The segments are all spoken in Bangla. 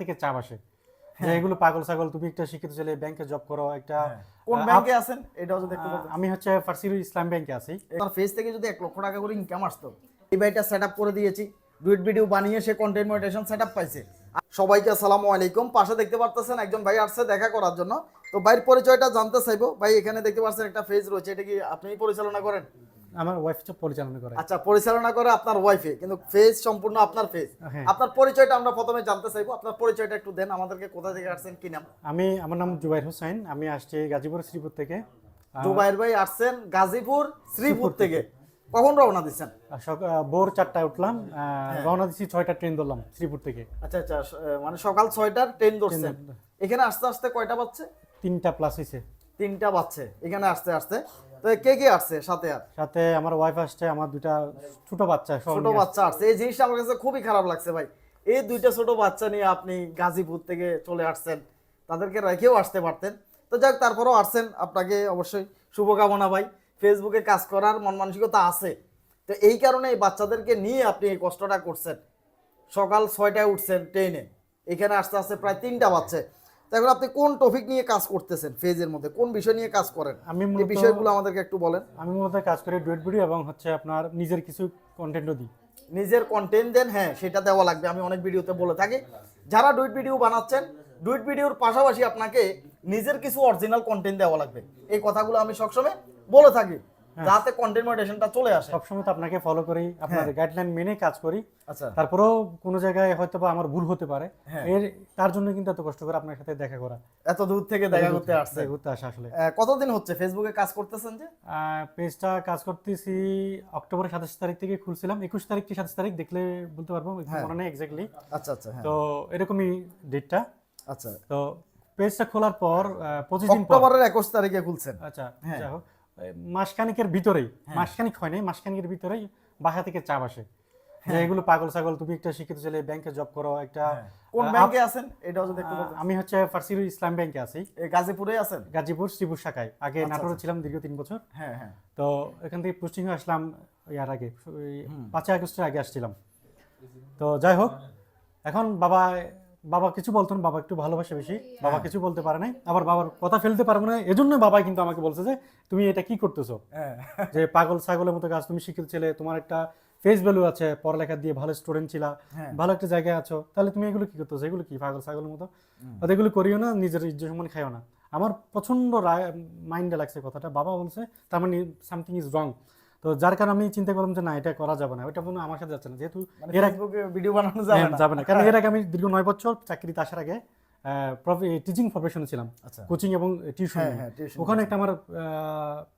থেকে চাপ আসে। যে এগুলো পাগল ছাগল তুমি একটা শিক্ষিত ছেলে ব্যাংকে জব করো একটা কোন ব্যাংকে আছেন? এটাও যদি একটু আমি হচ্ছে ফার্সিরু ইসলাম ব্যাংকে আছি। তার থেকে যদি এক লক্ষ টাকা করে ইনকাম আসতো এই বাড়িটা সেট আপ করে দিয়েছি। ডুইট ভিডিও বানিয়ে সে কন্টেন্ট মনিটেশন সেট আপ পাইছে সবাইকে আসসালামু আলাইকুম। পাশে দেখতে পারতেছেন একজন ভাই আসছে দেখা করার জন্য। তো ভাইয়ের পরিচয়টা জানতে চাইব। ভাই এখানে দেখতে পাচ্ছেন একটা ফেজ রয়েছে। এটা কি আপনি পরিচালনা করেন? আমার ওয়াইফ হচ্ছে পরিচালনা করে আচ্ছা পরিচালনা করে আপনার ওয়াইফে কিন্তু ফেজ সম্পূর্ণ আপনার ফেজ হ্যাঁ। আপনার পরিচয়টা আমরা প্রথমে জানতে চাইব। আপনার পরিচয়টা একটু দেন আমাদেরকে কোথা থেকে আসছেন কি নাম? আমি আমার নাম জুবাইর হোসেন আমি আসছি গাজীপুর শ্রীপুর থেকে। দুবাইয়ের ভাই আসছেন গাজীপুর শ্রীপুর থেকে। কখন রওনা দিচ্ছেন? ভোর চারটায় উঠলাম হ্যাঁ। রওনা দিচ্ছি ছয়টা ট্রেন ধরলাম শ্রীপুর থেকে। আচ্ছা আচ্ছা মানে সকাল ছয়টার ট্রেন ধরছেন। এখানে আস্তে আস্তে কয়টা বাজছে? তিনটা প্লাস হয়েছে তিনটা বাজছে এখানে আস্তে আসতে। তো কে কে আসছে সাথে আর? সাথে আমার ওয়াইফ আসছে আমার দুটা ছোট বাচ্চা ছোট বাচ্চা আসছে। এই জিনিসটা আমার কাছে খুবই খারাপ লাগছে ভাই। এই দুইটা ছোট বাচ্চা নিয়ে আপনি গাজীপুর থেকে চলে আসছেন তাদেরকে রেখেও আসতে পারতেন। তো যাক তারপরেও আসছেন আপনাকে অবশ্যই শুভকামনা ভাই। ফেসবুকে কাজ করার মন মানসিকতা আছে। তো এই কারণে এই বাচ্চাদেরকে নিয়ে আপনি এই কষ্টটা করছেন। সকাল ছয়টায় উঠছেন ট্রেনে এখানে আসতে আসতে প্রায় তিনটা তো এখন আপনি কোন টপিক নিয়ে কাজ করতেছেন? ফেজের মধ্যে কোন বিষয় নিয়ে কাজ করেন? আমি এই বিষয়গুলো আমাদেরকে একটু বলেন। আমি মূলত কাজ করি ডুয়েট ভিডিও এবং হচ্ছে আপনার নিজের কিছু কন্টেন্টও দিই। নিজের কন্টেন্ট দেন হ্যাঁ সেটা দেওয়া লাগবে। আমি অনেক ভিডিওতে বলে থাকি। যারা ডুইট ভিডিও বানাচ্ছেন ডুইট ভিডিওর পাশাপাশি আপনাকে নিজের কিছু অরিজিনাল কন্টেন্ট দেওয়া লাগবে। এই কথাগুলো আমি সবসময় বলে থাকি। যাতে কন্টেন্ট মডারেশনটা চলে আসে। সবসময় তো আপনাকে ফলো করি আপনার হ্যাঁ। গাইডলাইন মেনে কাজ করি। আচ্ছা। তারপরেও কোনো জায়গায় হয়তো বা আমার ভুল হতে পারে। হ্যাঁ। এর তার জন্য কিন্তু এত কষ্ট করে আপনার সাথে দেখা করা। এত দূর থেকে দেখা করতে আসছে ঘুরতে আসা আসলে। কতদিন হচ্ছে? ফেসবুকে কাজ করতেছেন যে? পেজটা কাজ করতেছি অক্টোবর সাতাশ তারিখ থেকে খুলছিলাম। একুশ তারিখ কি সাতাশ তারিখ দেখলে বলতে পারব হ্যাঁ। মনে নেই এক্স্যাক্টলি আচ্ছা আচ্ছা তো এরকমই ডেটটা আচ্ছা। তো পেজটা খোলার পর পঁচিশ দিন অক্টোবরের একুশ তারিখে খুলছেন। আচ্ছা। যাই হোক। মাসখানিকের ভিতরেই মাসখানিক হয় নাই মাসখানিকের ভিতরেই বাসা থেকে চাপ আসে। যে এগুলো পাগল ছাগল তুমি একটা শিক্ষিত ছেলে ব্যাংকে জব করো একটা হ্যাঁ। কোন ব্যাংকে আছেন? এটাও যদি একটু আমি হচ্ছে ফার্সিরু ইসলাম ব্যাংকে আছি। গাজীপুরে আছেন? গাজীপুর শ্রীপুর শাখায়। আগে আচ্ছা, নাটোরে ছিলাম দীর্ঘ তিন বছর। হ্যাঁ হ্যাঁ। তো এখান থেকে পোস্টিং হয়ে আসলাম ইয়ার আগে। পাঁচই আগস্টের আগে আসছিলাম। তো যাই হোক এখন বাবা বাবা কিছু বলতো না বাবা একটু ভালোবাসে বেশি বাবা কিছু বলতে পারে নাই। আবার বাবার কথা ফেলতে পারব না এজন্য বাবা কিন্তু আমাকে বলছে যে তুমি এটা কি করতেছো? হ্যাঁ। যে পাগল ছাগলের মতো কাজ তুমি শিক্ষিত ছেলে তোমার একটা ফেস ভ্যালু আছে পড়ালেখা দিয়ে ভালো স্টুডেন্ট ছিলা হ্যাঁ। ভালো একটা জায়গায় আছো তাহলে তুমি এগুলো কি করতেছো? এগুলো কি পাগল ছাগলের মতো? আর এগুলো করিও না নিজের ইজ্জত সম্মান খাইও না। আমার প্রচণ্ড মাইন্ডে লাগছে কথাটা। বাবা বলছে তার মানে সামথিং ইজ রং তো যার কারণে আমি চিন্তা করলাম যে না এটা করা যাবে না। ওইটা মনে আমার সাথে যাচ্ছে না। যেহেতু মানে এর আগে ভিডিও বানানো যাবে হ্যাঁ, না। যাবে না। কারণ এর আগে আমি দীর্ঘ নয় বছর চাকরিতে আসার আগে টিচিং প্রফেশনে ছিলাম। আচ্ছা। কোচিং এবং টিউশন হ্যাঁ হ্যাঁ ওখানে একটা আমার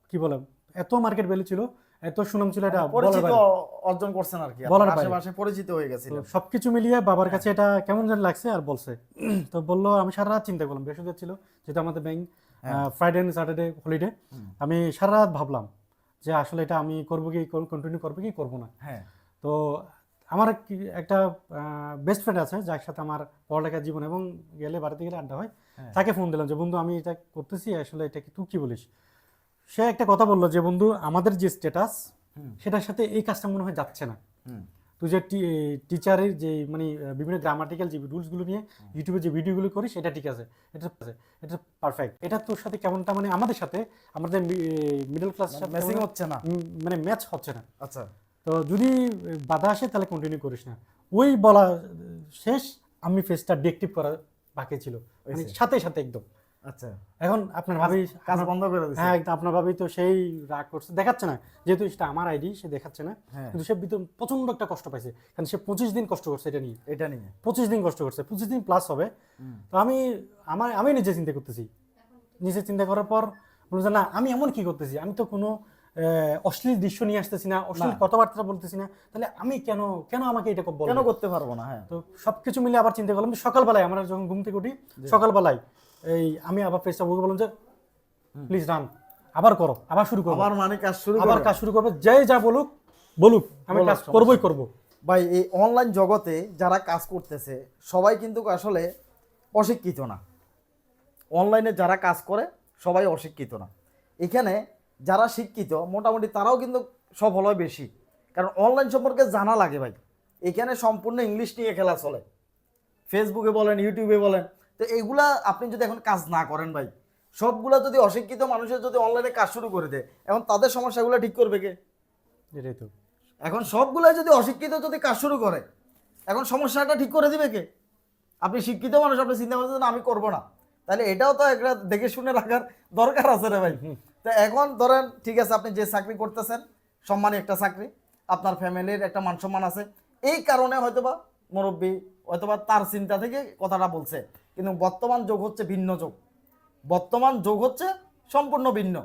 কি বলে এত মার্কেট ভ্যালু ছিল এত সুনাম ছিল এটা পরিচিত অর্জন করছেন আর কি। বলার। আশেপাশে পরিচিত হয়ে গেছিল সবকিছু মিলিয়ে বাবার কাছে এটা কেমন যেন লাগছে আর বলছে। তো বলল আমি সারা রাত চিন্তা করলাম। বৃহস্পতিবার ছিল যেহেতু আমাদের ব্যাংক হ্যাঁ। ফ্রাইডে এন্ড স্যাটারডে হলিডে আমি সারা রাত ভাবলাম যে আসলে এটা আমি করব কি কন্টিনিউ করব কি করব না হ্যাঁ তো আমার একটা বেস্ট ফ্রেন্ড আছে যার সাথে আমার পড়ালেখার জীবন এবং গেলে বাড়িতে গেলে আড্ডা হয় হ্যাঁ। তাকে ফোন দিলাম যে বন্ধু আমি এটা করতেছি আসলে এটা কি তুই কি বলিস সে একটা কথা বলল যে বন্ধু আমাদের যে স্ট্যাটাস। সেটার সাথে এই কাজটা মনে হয় যাচ্ছে না। তুই যে টিচারের যে মানে বিভিন্ন গ্রামাটিক্যাল যে রুলসগুলো নিয়ে ইউটিউবে যে ভিডিওগুলো করিস সেটা ঠিক আছে। এটা এটা পারফেক্ট এটা তোর সাথে কেমনটা মানে আমাদের সাথে আমাদের মিডল ক্লাস ম্যাচিং হচ্ছে না। মানে ম্যাচ হচ্ছে না। আচ্ছা। তো যদি বাধা আসে তাহলে কন্টিনিউ করিস না। ওই বলা শেষ। আমি ফেসটা ডিএক্টিভ করা বাকি ছিল। মানে সাথে সাথে একদম। আচ্ছা। এখন আপনার ভাবি কাজ বন্ধ করে হ্যাঁ আপনার ভাবি তো সেই রাগ করছে। দেখাচ্ছে না যেহেতু সেটা আমার আইডি সে দেখাচ্ছে না। হ্যাঁ। কিন্তু সে ভিতর প্রচণ্ড একটা কষ্ট পাইছে। কারণ সে পঁচিশ দিন কষ্ট করছে এটা নিয়ে। এটা নিয়ে। পঁচিশ দিন কষ্ট করছে। পঁচিশ দিন প্লাস হবে। তো আমি আমার আমি নিজে চিন্তা করতেছি। নিজে চিন্তা করার পর বললাম যে না আমি এমন কি করতেছি? আমি তো কোনো অশ্লীল দৃশ্য নিয়ে আসতেছি না অশ্লীল কথাবার্তা বলতেছি না। তাহলে আমি কেন কেন আমাকে এটা কেন করতে পারব না? হ্যাঁ। তো সবকিছু মিলে আবার চিন্তা করলাম সকালবেলায় আমরা যখন ঘুম থেকে উঠি সকালবেলায় এই আমি আবার ফেসটা বলতে বললাম যে প্লিজ রান আবার করো আবার শুরু করো আবার মানে কাজ শুরু আবার কাজ শুরু করবে যাই যা বলুক বলুক আমি কাজ করবই করব। ভাই এই অনলাইন জগতে যারা কাজ করতেছে সবাই কিন্তু আসলে অশিক্ষিত না। অনলাইনে যারা কাজ করে সবাই অশিক্ষিত না। এখানে যারা শিক্ষিত মোটামুটি তারাও কিন্তু সফল হয় বেশি। কারণ অনলাইন সম্পর্কে জানা লাগে ভাই। এখানে সম্পূর্ণ ইংলিশ নিয়ে খেলা চলে। ফেসবুকে বলেন ইউটিউবে বলেন তো এইগুলা আপনি যদি এখন কাজ না করেন ভাই সবগুলা যদি অশিক্ষিত মানুষের যদি অনলাইনে কাজ শুরু করে দেয় এখন তাদের সমস্যাগুলো ঠিক করবে কে? এটাই তো। এখন সবগুলাই যদি অশিক্ষিত যদি কাজ শুরু করে এখন সমস্যাটা ঠিক করে দিবে কে? আপনি শিক্ষিত মানুষ আপনি চিন্তা করছেন আমি করব না। তাহলে এটাও তো একটা দেখে শুনে রাখার দরকার আছে রে ভাই। তো এখন ধরেন ঠিক আছে আপনি যে চাকরি করতেছেন সম্মানী একটা চাকরি আপনার ফ্যামিলির একটা মান সম্মান আছে এই কারণে হয়তোবা মুরব্বী হয়তোবা তার চিন্তা থেকে কথাটা বলছে। কিন্তু বর্তমান যুগ হচ্ছে ভিন্ন যুগ। বর্তমান যোগ হচ্ছে সম্পূর্ণ ভিন্ন।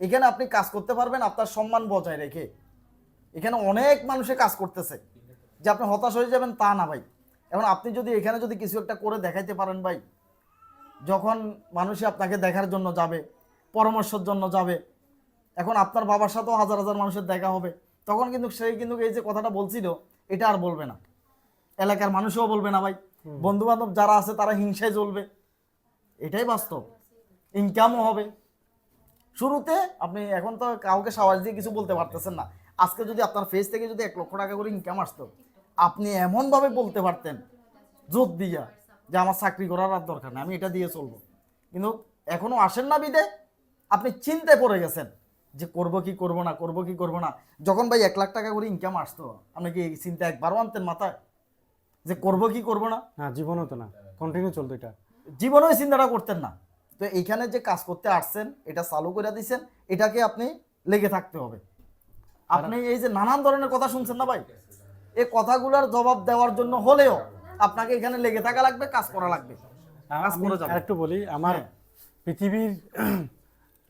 এখানে আপনি কাজ করতে পারবেন, আপনার সম্মান বজায় রেখে। এখানে অনেক মানুষে কাজ করতেছে। যে আপনি হতাশ হয়ে যাবেন তা না ভাই। এখন আপনি যদি এখানে যদি কিছু একটা করে দেখাইতে পারেন ভাই, যখন মানুষে আপনাকে দেখার জন্য যাবে, পরামর্শের জন্য যাবে, এখন আপনার বাবার সাথেও হাজার হাজার মানুষের দেখা হবে, তখন কিন্তু সেই কিন্তু এই যে কথাটা বলছিল, এটা আর বলবে না। এলাকার মানুষও বলবে না ভাই। বন্ধু বান্ধব যারা আছে, তারা হিংসায় জ্বলবে। এটাই বাস্তব। ইনকামও হবে। শুরুতে আপনি এখন তো কাউকে সাহস দিয়ে কিছু বলতে পারতেছেন না। আজকে যদি আপনার ফেস থেকে যদি এক লক্ষ টাকা করে ইনকাম আসতো, আপনি এমনভাবে বলতে পারতেন, জোর দিয়া, যে আমার চাকরি করার আর দরকার নেই, আমি এটা দিয়ে চলবো। কিন্তু এখনও আসেন না বিদে, আপনি চিন্তায় পড়ে গেছেন, যে করব কি, করব না, করব কি, করব না। যখন ভাই এক লাখ টাকা করে ইনকাম আসতো, আপনি কি চিন্তা একবারও আনতেন মাথায়? যে করব কি করব না? না জীবনও তো না। কন্টিনিউ চলতো এটা। জীবনেও চিন্তাটা করতেন না। তো এইখানে যে কাজ করতে আসছেন এটা চালু করে দিয়েছেন এটাকে আপনি লেগে থাকতে হবে। আপনি এই যে নানান ধরনের কথা শুনছেন না ভাই? এই কথাগুলোর জবাব দেওয়ার জন্য হলেও আপনাকে এখানে লেগে থাকা লাগবে কাজ করা লাগবে। কাজ করে। আরেকটু বলি আমার হ্যাঁ। পৃথিবীর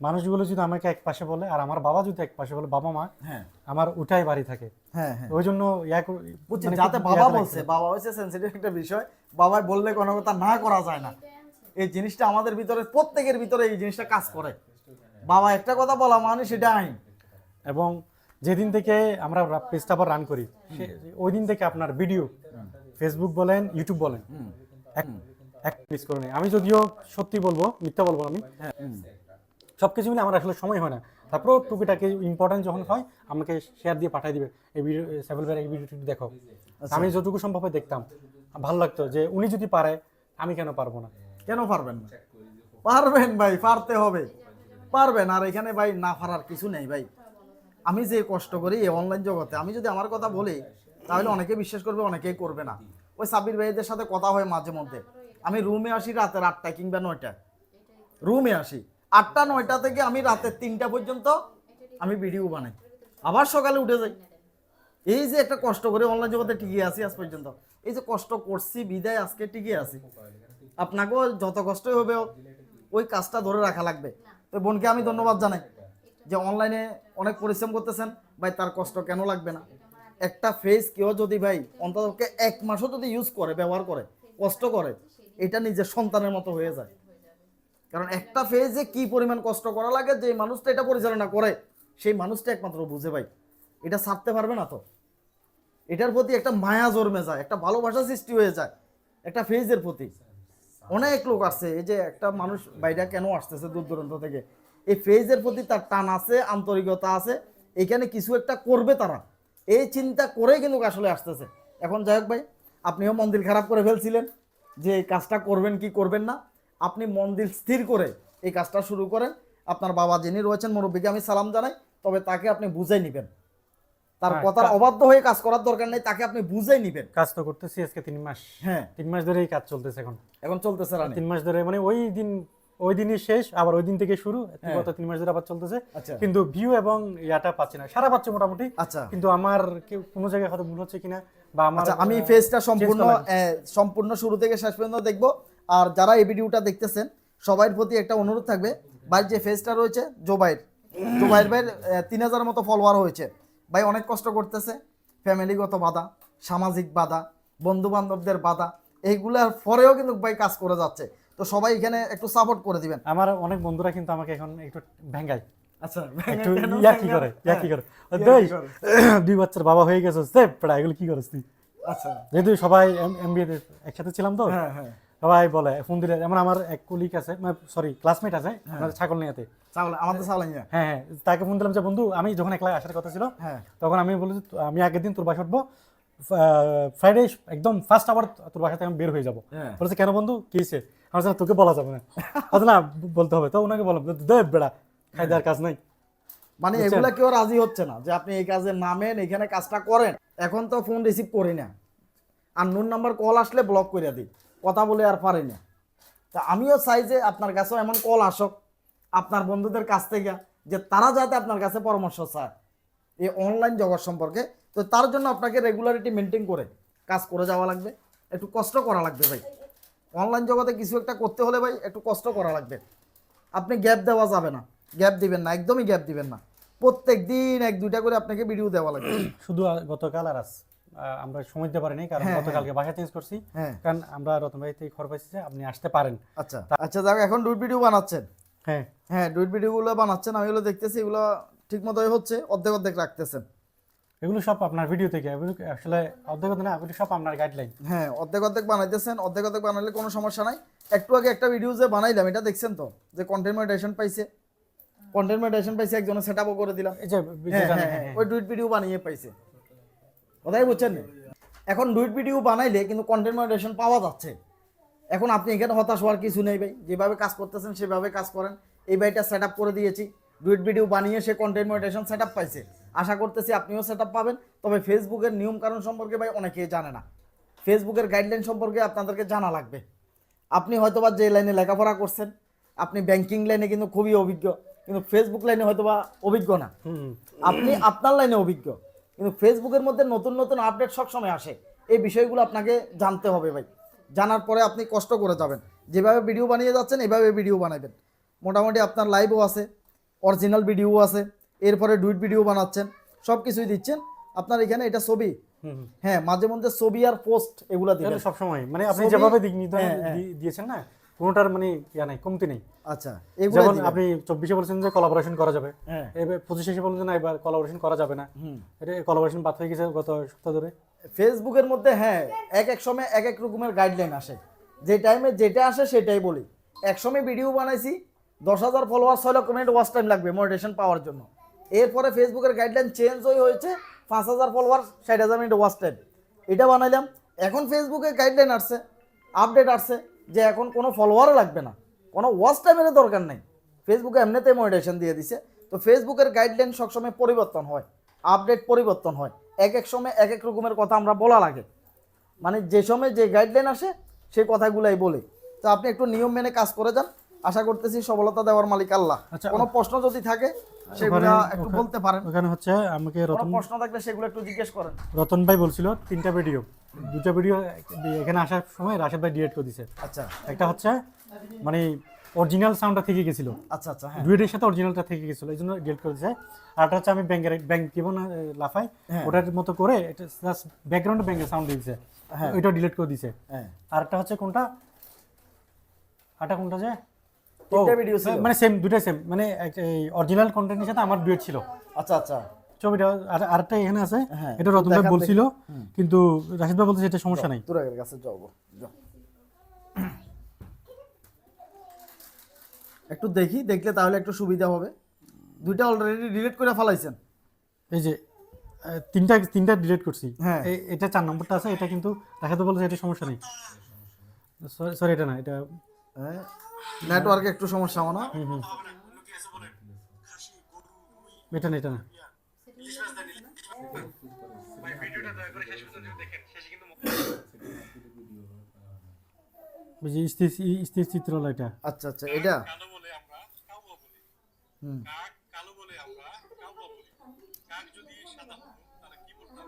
মানুষগুলো যদি আমাকে এক পাশে বলে আর আমার বাবা যদি এক পাশে বলে বাবা মা হ্যাঁ। আমার উঠাই বাড়ি থাকে। হ্যাঁ হ্যাঁ। ওই জন্য মানে যাতে বাবা বলছে বাবা হচ্ছে সেন্সিটিভ একটা বিষয় বাবা বললে কোনো কথা না করা যায় না। এই জিনিসটা আমাদের ভিতরে প্রত্যেকের ভিতরে এই জিনিসটা কাজ করে। বাবা একটা কথা বলা মানে সেটা আইন। এবং যেদিন থেকে আমরা পেজটা আবার রান করি ওই দিন থেকে আপনার ভিডিও ফেসবুক বলেন ইউটিউব বলেন। এক এক মিস করে আমি যদিও সত্যি বলব মিথ্যা বলব আমি। সব কিছু মিলে আমার আসলে সময় হয় না। তারপরেও টুকিটাকি ইম্পর্টেন্ট যখন হয় আমাকে শেয়ার দিয়ে পাঠিয়ে দিবে। এই ভিডিও সেভেল ভাইয়ের এই ভিডিওটি দেখো। আমি যতটুকু সম্ভব হয় দেখতাম। ভালো লাগতো যে উনি যদি পারে আমি কেন পারব না? কেন পারবেন না? পারবেন ভাই পারতে হবে। পারবেন আর এখানে ভাই না পারার কিছু নেই ভাই। আমি যে কষ্ট করি এই অনলাইন জগতে আমি যদি আমার কথা বলি তাহলে অনেকে বিশ্বাস করবে অনেকেই করবে না। ওই সাবির ভাইদের সাথে কথা হয় মাঝে মধ্যে। আমি রুমে আসি রাতের আটটায় কিংবা নয়টায়। রুমে আসি। আটটা, নয়টা থেকে আমি রাতের তিনটা পর্যন্ত আমি ভিডিও বানাই। আবার সকালে উঠে যাই। এই যে একটা কষ্ট করে অনলাইন জগতে টিকে আছি আজ পর্যন্ত। এই যে কষ্ট করছি, বিদায় আজকে টিকে আছি। আপনাকেও যত কষ্টই হবে, ওই কাজটা ধরে রাখা লাগবে। তো বোনকে আমি ধন্যবাদ জানাই যে অনলাইনে অনেক পরিশ্রম করতেছেন। ভাই, তার কষ্ট কেন লাগবে না? একটা ফেস কেউ যদি ভাই অন্তত এক মাসও যদি ইউজ করে, ব্যবহার করে, কষ্ট করে, এটা নিজের সন্তানের মতো হয়ে যায়। কারণ একটা ফেজে কি পরিমাণ কষ্ট করা লাগে, যে মানুষটা এটা পরিচালনা করে, সেই মানুষটা একমাত্র বুঝে ভাই। এটা ছাড়তে পারবে না তো। এটার প্রতি একটা মায়া জন্মে যায়, একটা ভালোবাসা সৃষ্টি হয়ে যায়, একটা ফেজের প্রতি। অনেক লোক আসছে এই যে একটা মানুষ বাইরে কেন আসতেছে দূর দূরান্ত থেকে? এই ফেজের প্রতি তার টান আছে, আন্তরিকতা আছে, এখানে কিছু একটা করবে তারা। এই চিন্তা করেই কিন্তু আসলে আসতেছে। এখন যাই হোক ভাই, আপনিও মন্দির খারাপ করে ফেলছিলেন, যে কাজটা করবেন কি করবেন না। আপনি মন্দির স্থির করে এই কাজটা শুরু করেন। আপনার বাবা যিনি রয়েছেন মুরব্বীকে আমি সালাম জানাই তবে তাকে আপনি বুঝাই নেবেন। তার হ্যাঁ, কথার অবাধ্য হয়ে কাজ করার দরকার নেই তাকে আপনি বুঝাই নেবেন। কাজ তো করতেছি আজকে তিন মাস। হ্যাঁ। তিন মাস ধরেই কাজ চলতেছে এখন। এখন চলতেছে রানি তিন মাস ধরে মানে ওই দিন ওই দিনই শেষ আবার ওই দিন থেকে শুরু। হ্যাঁ। গত তিন মাস ধরে আবার চলতেছে। আচ্ছা। কিন্তু ভিউ এবং ইয়াটা পাচ্ছি না। সারা পাচ্ছে মোটামুটি। আচ্ছা। কিন্তু আমার কোনো জায়গায় হয়তো ভুল হচ্ছে কিনা বা আমার আচ্ছা আমি ফেজটা সম্পূর্ণ সম্পূর্ণ শুরু থেকে শেষ পর্যন্ত দেখব। আর যারা এই ভিডিওটা দেখতেছেন সবার প্রতি একটা অনুরোধ থাকবে। ভাই যে ফেজটা রয়েছে জোবাইর জোবাইর ভাইয়ের তিন হাজার মতো ফলোয়ার হয়েছে। ভাই অনেক কষ্ট করতেছে। ফ্যামিলিগত বাধা সামাজিক বাধা বন্ধু বান্ধবদের বাধা এইগুলার পরেও কিন্তু ভাই কাজ করে যাচ্ছে। তো সবাই এখানে একটু সাপোর্ট করে দিবেন। আমার অনেক বন্ধুরা কিন্তু আমাকে এখন একটু ভেঙ্গায়। আচ্ছা একটু ইয়া কি করে ইয়া কি করে। দুই বাচ্চার বাবা হয়ে গেছে এগুলো কি তুই? আচ্ছা। যেহেতু সবাই এমবিএ একসাথে ছিলাম তো। হ্যাঁ হ্যাঁ। সবাই বলে ফোন দিলে যেমন আমার এক কলিক আছে সরি ক্লাসমেট আছে আমাদের ছাগল নিয়াতে চাউল আমাদের চাউলাই হ্যাঁ হ্যাঁ তাকে ফোন দিলাম যে বন্ধু আমি যখন একলা আসার কথা ছিল হ্যাঁ। তখন আমি বলি আমি আগের দিন তোর বাসা উঠবো ফ্রাইডে একদম ফার্স্ট আবার তোর বাসা থেকে আমি বের হয়ে যাব। হ্যাঁ। বলেছে কেন বন্ধু? কি হয়েছে? আমার সাথে তোকে বলা যাবে না। আচ্ছা না বলতে হবে। তো ওনাকে বললাম দে বেড়া খাই দেওয়ার কাজ নাই। মানে? এগুলা কেউ রাজি হচ্ছে না যে আপনি এই কাজে নামেন এখানে কাজটা করেন। এখন তো ফোন রিসিভ করি না। আর নুন নাম্বার কল আসলে ব্লক করে দিই। কথা বলে আর পারি না। তা আমিও চাই যে আপনার কাছেও এমন কল আসক আপনার বন্ধুদের কাছ থেকে যে তারা যাতে আপনার কাছে পরামর্শ চায় এই অনলাইন জগৎ সম্পর্কে। তো তার জন্য আপনাকে রেগুলারিটি মেনটেন করে কাজ করে যাওয়া লাগবে। একটু কষ্ট করা লাগবে ভাই। অনলাইন জগতে কিছু একটা করতে হলে ভাই একটু কষ্ট করা লাগবে। আপনি গ্যাপ দেওয়া যাবে না। গ্যাপ দিবেন না একদমই গ্যাপ দিবেন না। প্রত্যেক দিন এক দুইটা করে আপনাকে ভিডিও দেওয়া লাগবে। শুধু গতকাল আর আহ, আমরা সময় দিতে পারিনি কারণ হ্যাঁ, গতকালকে বাসা চেঞ্জ করছি। হ্যাঁ। কারণ আমরা রতন ভাই থেকে খবর পাইছি যে আপনি আসতে পারেন। আচ্ছা। আচ্ছা যাক এখন ডুইট ভিডিও বানাচ্ছেন। হ্যাঁ। হ্যাঁ ডুইট ভিডিওগুলো বানাচ্ছেন আমি এগুলো দেখতেছি এগুলো ঠিক মতোই হচ্ছে অর্ধেক অর্ধেক রাখতেছেন। এগুলো সব আপনার ভিডিও থেকে আসলে অর্ধেক অর্ধেক না এগুলো সব আপনার গাইডলাইন হ্যাঁ অর্ধেক অর্ধেক বানাইতেছেন অর্ধেক অর্ধেক বানালে কোনো সমস্যা নাই। একটু আগে একটা ভিডিও যে বানাইলাম এটা দেখছেন তো? যে কন্টেন্ট মনিটাইজেশন পাইছে। কন্টেন্ট মনিটাইজেশন পাইছে একজনের সেট আপও করে দিলাম। এই যে হ্যাঁ, হ্যাঁ, হ্যাঁ, ওই ডুইট ভিডিও বানিয়ে পাইছে। কথাই বুঝছেন এখন ডুইট ভিডিও বানাইলে কিন্তু কন্টেন্ট মনিটাইজেশন পাওয়া যাচ্ছে। এখন আপনি এখানে হতাশ হওয়ার কিছু নেই ভাই। যেভাবে কাজ করতেছেন সেভাবে কাজ করেন। এই ভাইটা সেট করে দিয়েছি। ডুইট ভিডিও বানিয়ে সে কন্টেন্ট মনিটাইজেশন সেট আপ পাইছে। আশা করতেছি আপনিও সেট আপ পাবেন। তবে ফেসবুকের নিয়ম কানুন সম্পর্কে ভাই অনেকেই জানে না। ফেসবুকের গাইডলাইন সম্পর্কে আপনাদেরকে জানা লাগবে। আপনি হয়তোবা যে লাইনে লেখাপড়া করছেন আপনি ব্যাংকিং লাইনে কিন্তু খুবই অভিজ্ঞ। কিন্তু ফেসবুক লাইনে হয়তোবা অভিজ্ঞ না। আপনি আপনার লাইনে অভিজ্ঞ। কিন্তু ফেসবুকের মধ্যে নতুন নতুন আপডেট সবসময় আসে। এই বিষয়গুলো আপনাকে জানতে হবে ভাই। জানার পরে আপনি কষ্ট করে যাবেন। যেভাবে ভিডিও বানিয়ে যাচ্ছেন এভাবে ভিডিও বানাবেন। মোটামুটি আপনার লাইভও আছে অরিজিনাল ভিডিও আছে এরপরে ডুইট ভিডিও বানাচ্ছেন সব কিছুই দিচ্ছেন। আপনার এখানে এটা ছবি। হ্যাঁ মাঝে মধ্যে ছবি আর পোস্ট এগুলো দিবেন। সবসময়। মানে আপনি যেভাবে দিক হ্যাঁ, হ্যাঁ। দিয়েছেন না কোনোটার মানে ইয়া নাই কমতি নেই। আচ্ছা যেমন। আপনি চব্বিশে বলছেন যে কলাবোরেশন করা যাবে। হ্যাঁ। এবার পঁচিশে এসে বলছেন না এবার কলাবোরেশন করা যাবে না। এটা কলাবোরেশন বাদ হয়ে গেছে গত সপ্তাহ ধরে। ফেসবুকের মধ্যে হ্যাঁ এক এক সময় এক এক রকমের গাইডলাইন আসে। যে টাইমে যেটা আসে সেটাই বলি। এক সময় ভিডিও বানাইছি দশ হাজার ফলোয়ার ছয় লক্ষ মিনিট ওয়াচ টাইম লাগবে মোটিভেশন পাওয়ার জন্য। এরপরে ফেসবুকের গাইডলাইন চেঞ্জ হয়ে হয়েছে পাঁচ হাজার ফলোয়ার ষাট হাজার মিনিট ওয়াচ টাইম এটা বানাইলাম। এখন ফেসবুকে গাইডলাইন আসছে আপডেট আসছে। যে এখন কোনো ফলোয়ারও লাগবে না। কোনো ওয়াচ টাইমের দরকার নেই। ফেসবুকে এমনিতে মোটিভেশন দিয়ে দিছে। তো ফেসবুকের গাইডলাইন সবসময় পরিবর্তন হয়। আপডেট পরিবর্তন হয়। এক এক সময় এক এক রকমের কথা আমরা বলা লাগে মানে যে সময় যে গাইডলাইন আসে সেই কথাগুলাই বলি। তো আপনি একটু নিয়ম মেনে কাজ করে যান। আশা করতেছি সফলতা দেওয়ার মালিক আল্লাহ। আচ্ছা, কোনো প্রশ্ন যদি থাকে সেগুলো ওখানে- একটু ওখানে- বলতে পারেন। ওখানে হচ্ছে আমাকে রতন প্রশ্ন থাকলে সেগুলো একটু জিজ্ঞেস করেন। রতন ভাই বলছিল তিনটা ভিডিও দুটা ভিডিও এখানে আসার সময় রাশেদ ভাই ডিলেট করে দিছে। আচ্ছা। একটা হচ্ছে মানে অরিজিনাল সাউন্ডটা থেকে গেছিল। আচ্ছা আচ্ছা হ্যাঁ। ডুয়েটের সাথে অরিজিনালটা থেকে গেছিল এই জন্য ডিলিট করে দিছে। আর একটা হচ্ছে আমি ব্যাংকের ব্যাংক দিব লাফাই হ্যাঁ। ওটার মতো করে এটা জাস্ট ব্যাকগ্রাউন্ডে ব্যাংকের সাউন্ড দিয়েছে। হ্যাঁ। ওইটা ডিলিট করে দিছে। হ্যাঁ। আর একটা হচ্ছে কোনটা? আরটা কোনটা যে? তিনটা video ছিল। মানে সেম দুটাই সেম মানে অরিজিনাল কন্টেন্টের সাথে আমার ডুয়েট ছিল। আচ্ছা আচ্ছা। ছবিটা আর আরেকটা এখানে আছে হ্যাঁ, এটা রতন ভাই বলছিল কিন্তু রাশিদ ভাই বলতেছে এটা সমস্যা নাই। তুরাগের কাছে যাও। একটু দেখি দেখলে তাহলে একটু সুবিধা হবে। দুইটা অলরেডি ডিলিট করে ফেলাইছেন। এই যে তিনটা তিনটা ডিলিট করছি। হ্যাঁ। এটা চার নম্বরটা আছে এটা কিন্তু রাশিদ ভাই বলতেছে এটা সমস্যা নেই। সরি এটা না এটা হ্যাঁ নেটওয়ার্কে একটু সমস্যা মনে না। এটা না এটা না। স্থির চিত্রলা এটা। আচ্ছা আচ্ছা এটা কালো বলে আমরা কাউয়া বলি হুম। কালো বলে আমরা বলি কাক যদি সাদা তাহলে কি বলতাম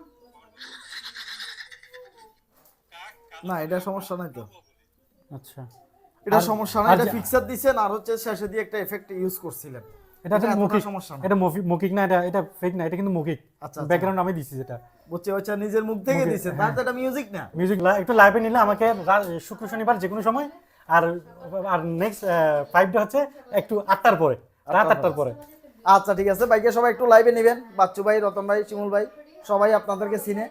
না এটা সমস্যা নাই তো। আচ্ছা। এটা সমস্যা না এটা ফিক্সার দিছেন আর হচ্ছে শেষে দিয়ে একটা এফেক্ট ইউজ করছিলেন। এটা মৌখিক সমস্যা না। এটা মৌখিক- না এটা এটা ফেক না এটা কিন্তু মৌখিক। আচ্ছা, আচ্ছা। ব্যাকগ্রাউন্ড আমি দিছি যেটা। বুঝছে হচ্ছে নিজের মুখ থেকে মুখে, দিছেন তার তো এটা মিউজিক না। মিউজিক একটু লাইভে নিলে আমাকে শুক্র শনিবার যে কোনো সময়। আর আর নেক্সট ফাইভটা হচ্ছে একটু আটটার পরে। রাত আটটার পরে। আচ্ছা ঠিক আছে। ভাইকে সবাই একটু লাইভে নেবেন। বাচ্চু ভাই রতন ভাই শিমুল ভাই সবাই আপনাদেরকে চিনে।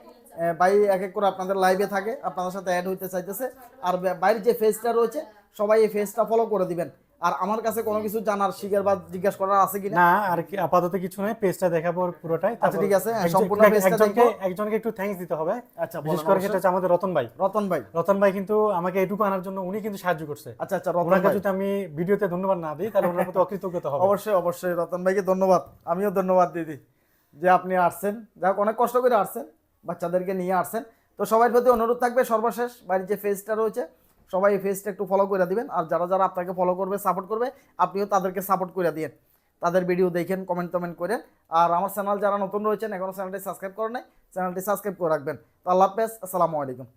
ভাই এক এক করে আপনাদের লাইভে থাকে। আপনাদের সাথে অ্যাড হইতে চাইতেছে। আর বাইরের যে ফেসটা রয়েছে সবাই এই ফেসটা ফলো করে দিবেন। আর আমার কাছে কোনো কিছু জানার শিকার বা জিজ্ঞাসা করার আছে কিনা? না আর কি আপাতত কিছু নয় পেজটা দেখাবো পুরোটাই। আচ্ছা, ঠিক আছে, সম্পূর্ণ একজনকে দেখব। একজনকে একটু থ্যাঙ্কস দিতে হবে। আচ্ছা বিশেষ করে সেটা হচ্ছে আমাদের রতন ভাই। রতন ভাই। রতন ভাই কিন্তু আমাকে এটুকু আনার জন্য উনি কিন্তু সাহায্য করছে। আচ্ছা আচ্ছা রতন ভাই। যদি আমি ভিডিওতে ধন্যবাদ না দিই তাহলে ওনার প্রতি অকৃতজ্ঞতা হবে। অবশ্যই অবশ্যই রতন ভাইকে ধন্যবাদ। আমিও ধন্যবাদ দিদি যে আপনি আসছেন। যাক অনেক কষ্ট করে আসছেন বাচ্চাদেরকে নিয়ে আসছেন। তো সবার প্রতি অনুরোধ থাকবে সর্বশেষ বাড়ির যে ফেজটা রয়েছে সবাই এই একটু ফলো করে দিবেন। আর যারা যারা আপনাকে ফলো করবে সাপোর্ট করবে, আপনিও তাদেরকে সাপোর্ট করে দিয়েন। তাদের ভিডিও দেখেন কমেন্ট টমেন্ট করেন। আর আমার চ্যানেল যারা নতুন রয়েছেন এখনও চ্যানেলটি সাবস্ক্রাইব করেন নাই চ্যানেলটি সাবস্ক্রাইব করে রাখবেন। তো আল্লাহ হাফেজ, আসসালামু আলাইকুম।